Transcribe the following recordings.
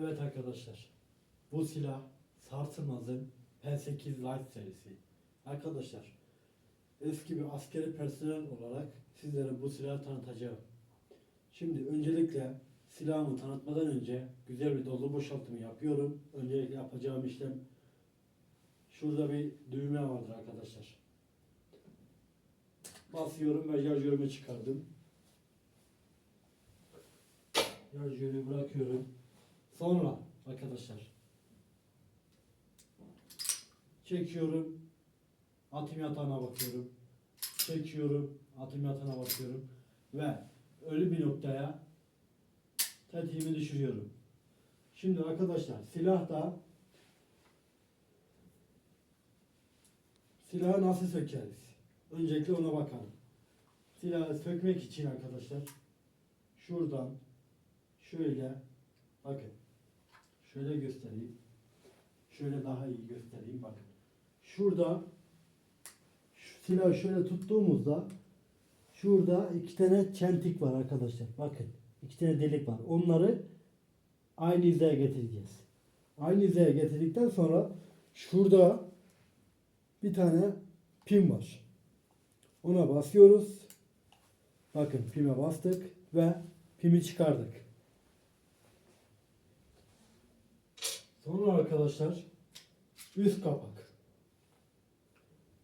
Evet arkadaşlar. Bu silah Sarsılmaz'ın P8 Light serisi. Arkadaşlar eski bir askeri personel olarak sizlere bu silahı tanıtacağım. Şimdi öncelikle silahımı tanıtmadan önce güzel bir dolu boşaltımı yapıyorum. Öncelikle yapacağım işlem şurada bir düğme vardır arkadaşlar. Basıyorum ve şarjörümü çıkardım. Şarjörü bırakıyorum. Sonra arkadaşlar çekiyorum. Atım yatağına bakıyorum. Çekiyorum. Atım yatağına bakıyorum. Ve ölü bir noktaya tetiğimi düşürüyorum. Şimdi arkadaşlar silahta silahı nasıl sökeriz? Öncelikle ona bakalım. Silahı sökmek için arkadaşlar şuradan şöyle bakın şöyle göstereyim. Şöyle daha iyi göstereyim bakın. Şurada şu silahı şöyle tuttuğumuzda şurada iki tane çentik var arkadaşlar. Bakın iki tane delik var. Onları aynı hizaya getireceğiz. Aynı hizaya getirdikten sonra şurada bir tane pin var. Ona basıyoruz. Bakın pime bastık ve pimi çıkardık. Sonra arkadaşlar üst kapak.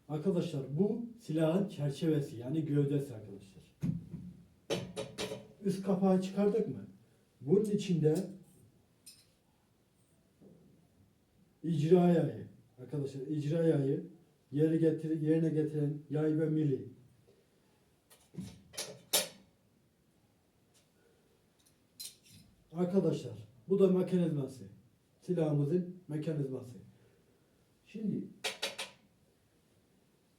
Arkadaşlar bu silahın çerçevesi yani gövdesi arkadaşlar. Üst kapağı çıkardık mı? Bunun içinde icra yayı. Arkadaşlar icra yayı yeri getir, yerine getiren yay ve mili. Arkadaşlar bu da mekanizması. Silahımızın mekanizması. Şimdi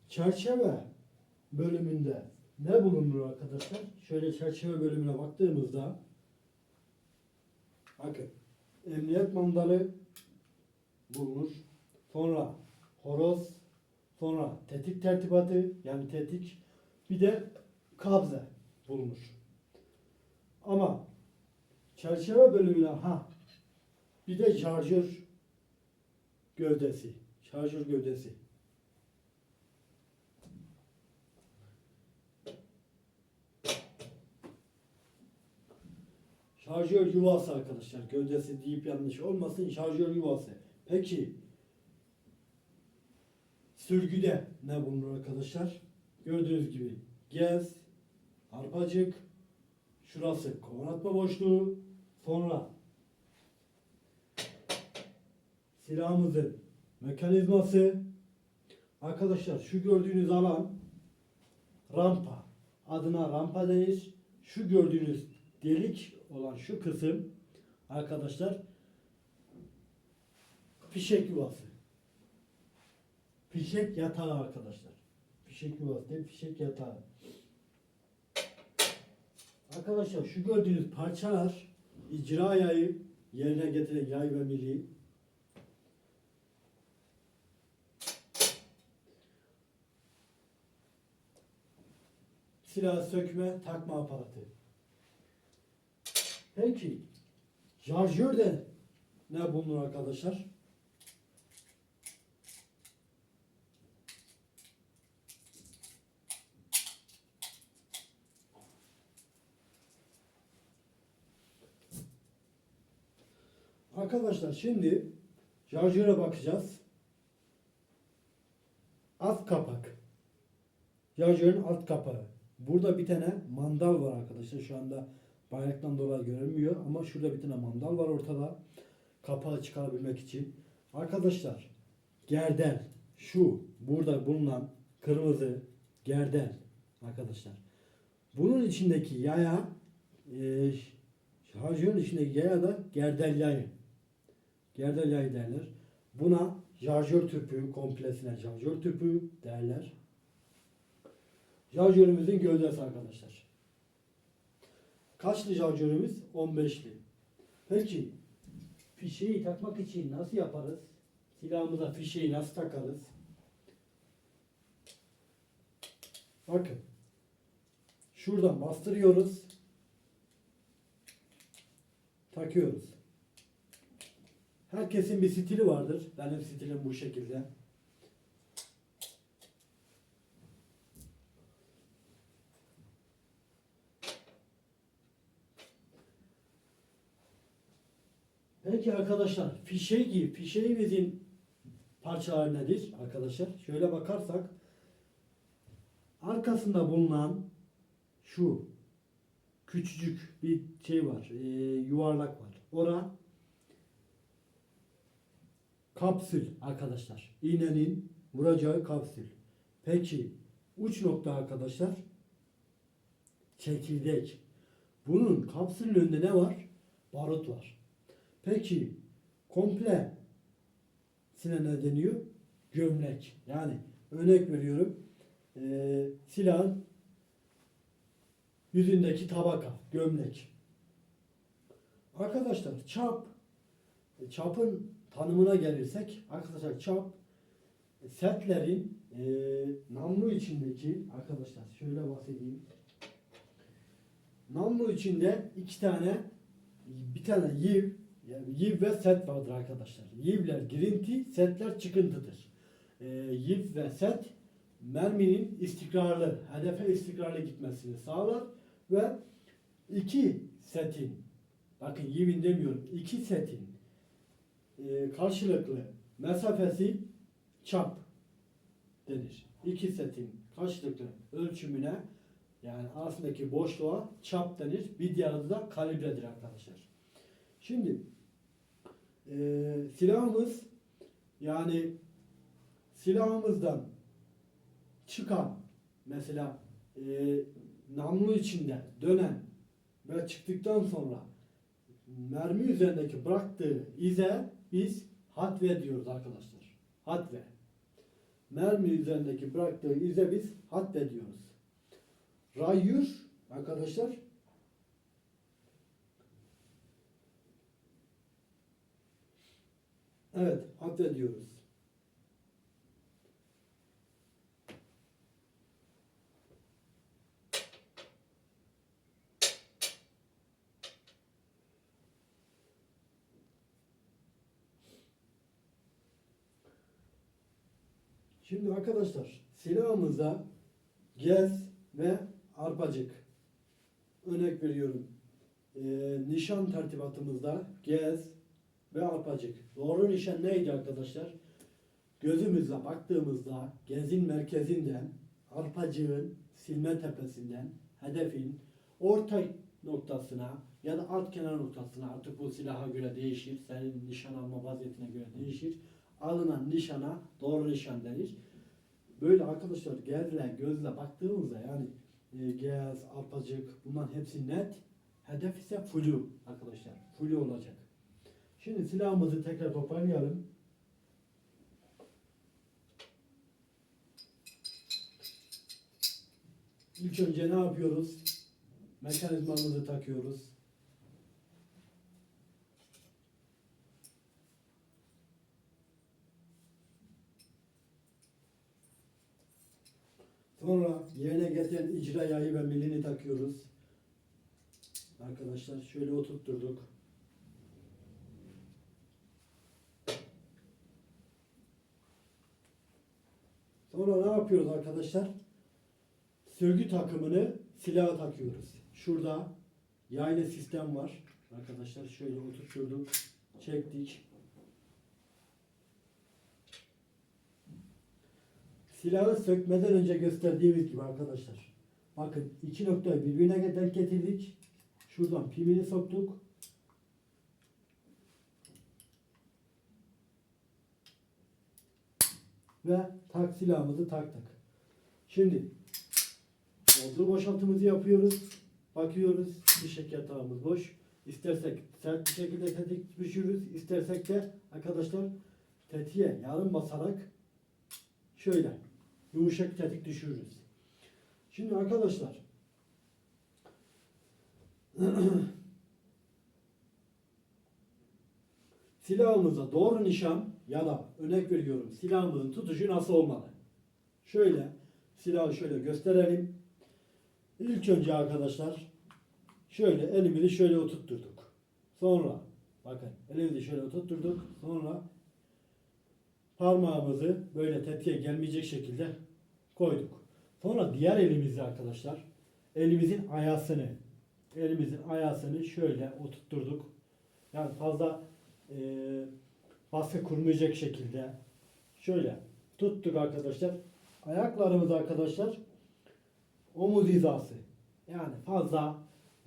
çerçeve bölümünde ne bulunur arkadaşlar? Şöyle çerçeve bölümüne baktığımızda bakın emniyet mandalı bulunur. Sonra horoz, sonra tetik tertibatı yani tetik bir de kabze bulunur. Ama çerçeve bölümüne ha bir de şarjör gövdesi. Şarjör gövdesi. Şarjör yuvası arkadaşlar. Gövdesi deyip yanlış olmasın. Şarjör yuvası. Peki sürgüde ne bulunur arkadaşlar? Gördüğünüz gibi gez, arpacık, şurası kovan boşluğu, sonra silahımızın mekanizması arkadaşlar şu gördüğünüz alan rampa adına rampa denir. Şu gördüğünüz delik olan şu kısım arkadaşlar fişek yuvası. Fişek yatağı arkadaşlar. Fişek yuvası değil, fişek yatağı. Arkadaşlar şu gördüğünüz parçalar icra yayı yerine getiren yay ve mili silah sökme takma aparatı. Peki şarjörde ne bulunur arkadaşlar? Arkadaşlar şimdi şarjöre bakacağız. Alt kapak. Şarjörün alt kapağı. Burada bir tane mandal var arkadaşlar. Şu anda bayraktan dolayı görünmüyor ama şurada bir tane mandal var ortada. Kapağı çıkarabilmek için. Arkadaşlar gerdel şu burada bulunan kırmızı gerdel arkadaşlar. Bunun içindeki yaya e, şarjörün içindeki yaya da gerdel yayı. Gerdel yayı derler. Buna şarjör tüpü komplesine şarjör tüpü derler. Şarjörümüzün gövdesi arkadaşlar. Kaçlı şarjörümüz? 15'li. Peki fişeyi takmak için nasıl yaparız? Silahımıza fişeyi nasıl takarız? Bakın. Şuradan bastırıyoruz. Takıyoruz. Herkesin bir stili vardır. Benim stilim bu şekilde. Peki arkadaşlar fişeği, fişeğimizin parçaları nedir arkadaşlar? Şöyle bakarsak arkasında bulunan şu küçücük bir şey var, e, yuvarlak var. Ora kapsül arkadaşlar. İğnenin vuracağı kapsül. Peki uç nokta arkadaşlar çekirdek. Bunun kapsülün önünde ne var? Barut var. Peki komple sine ne deniyor? Gömlek. Yani örnek veriyorum. Eee silahın yüzündeki tabaka, gömlek. Arkadaşlar çap, e, çapın tanımına gelirsek arkadaşlar çap e, setlerin e, namlu içindeki arkadaşlar şöyle bahsedeyim. Namlu içinde iki tane bir tane yiv yani yiv ve set vardır arkadaşlar. Yivler girinti, setler çıkıntıdır. E, yiv ve set merminin istikrarlı, hedefe istikrarlı gitmesini sağlar ve iki setin bakın yivin demiyorum iki setin e, karşılıklı mesafesi çap denir. İki setin karşılıklı ölçümüne yani arasındaki boşluğa çap denir. Bir diğer adı da kalibredir arkadaşlar. Şimdi e, silahımız yani silahımızdan çıkan mesela e, namlu içinde dönen ve çıktıktan sonra mermi üzerindeki bıraktığı ize biz hatve diyoruz arkadaşlar. Hatve. Mermi üzerindeki bıraktığı ize biz hatve diyoruz. Rayyur arkadaşlar Evet, hatve diyoruz. Şimdi arkadaşlar silahımızda gez ve arpacık. Örnek veriyorum. Ee, nişan tertibatımızda gez ve arpacık. Doğru nişan neydi arkadaşlar? Gözümüzle baktığımızda gezin merkezinden, arpacığın silme tepesinden, hedefin orta noktasına ya da alt kenar noktasına artık bu silaha göre değişir. Senin nişan alma vaziyetine göre değişir. Alınan nişana doğru nişan denir. Böyle arkadaşlar gezle gözle baktığımızda yani e, gez, arpacık bunların hepsi net. Hedef ise flu arkadaşlar. Flu olacak. Şimdi silahımızı tekrar toparlayalım. İlk önce ne yapıyoruz? Mekanizmamızı takıyoruz. Sonra yerine getiren icra yayı ve milini takıyoruz. Arkadaşlar şöyle oturtturduk. Sonra ne yapıyoruz arkadaşlar? Sörgü takımını silaha takıyoruz. Şurada yaylı sistem var. Arkadaşlar şöyle oturtturduk. Çektik. Silahı sökmeden önce gösterdiğimiz gibi arkadaşlar. Bakın iki noktayı birbirine denk getirdik. Şuradan pimini soktuk. Ve tak silahımızı taktık. Şimdi doldur boşaltımızı yapıyoruz. Bakıyoruz bir şeker tavamız boş. İstersek sert bir şekilde tetik düşürürüz. İstersek de arkadaşlar tetiğe yarım basarak şöyle yumuşak tetik düşürürüz. Şimdi arkadaşlar silahımıza doğru nişan ya da örnek veriyorum silahımızın tutuşu nasıl olmalı? Şöyle silahı şöyle gösterelim. İlk önce arkadaşlar şöyle elimizi şöyle oturtturduk. Sonra Bakın elimizi şöyle tutturduk. Sonra parmağımızı böyle tetiğe gelmeyecek şekilde koyduk. Sonra diğer elimizi arkadaşlar elimizin ayasını elimizin ayasını şöyle oturtturduk. Yani fazla e, baskı kurmayacak şekilde şöyle tuttuk arkadaşlar. Ayaklarımız arkadaşlar omuz hizası. Yani fazla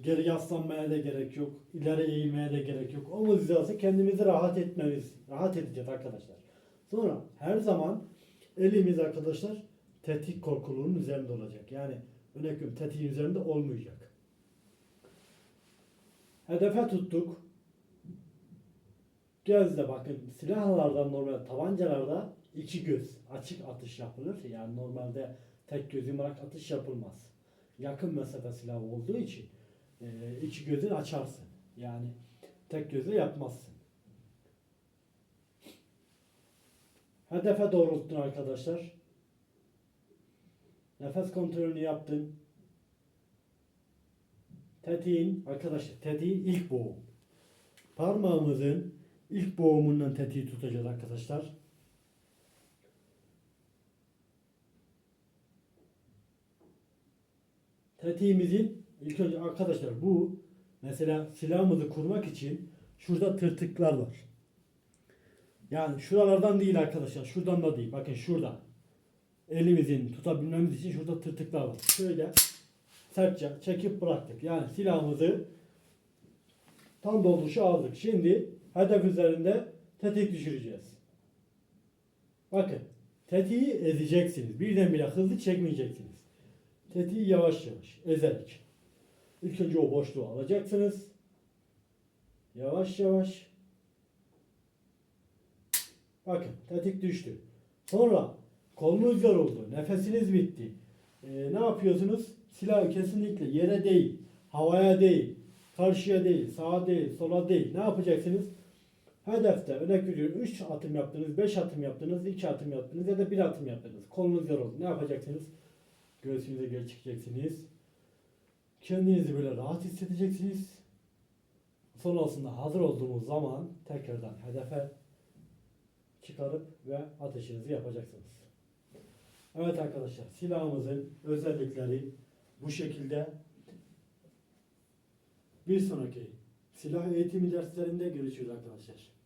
geri yaslanmaya da gerek yok. ileri eğilmeye de gerek yok. Omuz hizası kendimizi rahat etmemiz, rahat edeceğiz arkadaşlar. Sonra her zaman elimiz arkadaşlar tetik korkuluğunun üzerinde olacak. Yani örnek veriyorum tetiğin üzerinde olmayacak. Hedefe tuttuk. Gözle bakın silahlardan normal tabancalarda iki göz açık atış yapılır. Yani normalde tek göz yumarak atış yapılmaz. Yakın mesafe silahı olduğu için e, iki gözünü açarsın. Yani tek gözle yapmazsın. Hedefe doğrulttun arkadaşlar. Nefes kontrolünü yaptın. Tetiğin, arkadaşlar tetiğin ilk boğum. Parmağımızın ilk boğumundan tetiği tutacağız arkadaşlar. Tetiğimizin ilk önce arkadaşlar bu mesela silahımızı kurmak için şurada tırtıklar var. Yani şuralardan değil arkadaşlar. Şuradan da değil. Bakın şurada. Elimizin tutabilmemiz için şurada tırtıklar var. Şöyle sertçe çekip bıraktık. Yani silahımızı tam dolduruşu aldık. Şimdi hedef üzerinde tetik düşüreceğiz. Bakın tetiği ezeceksiniz. Birdenbire hızlı çekmeyeceksiniz. Tetiği yavaş yavaş ezerek. İlk önce o boşluğu alacaksınız. Yavaş yavaş. Bakın tetik düştü. Sonra kolunuz yoruldu. Nefesiniz bitti. Ee, ne yapıyorsunuz? Silahı kesinlikle yere değil, havaya değil, karşıya değil, sağa değil, sola değil. Ne yapacaksınız? Hedefte örnek veriyorum 3 atım yaptınız, 5 atım yaptınız, 2 atım yaptınız ya da 1 atım yaptınız. Kolunuz yoruldu. Ne yapacaksınız? Göğsünüze geri çekeceksiniz. Kendinizi böyle rahat hissedeceksiniz. Sonrasında hazır olduğumuz zaman tekrardan hedefe çıkarıp ve ateşinizi yapacaksınız. Evet arkadaşlar silahımızın özellikleri bu şekilde. Bir sonraki silah eğitimi derslerinde görüşürüz arkadaşlar.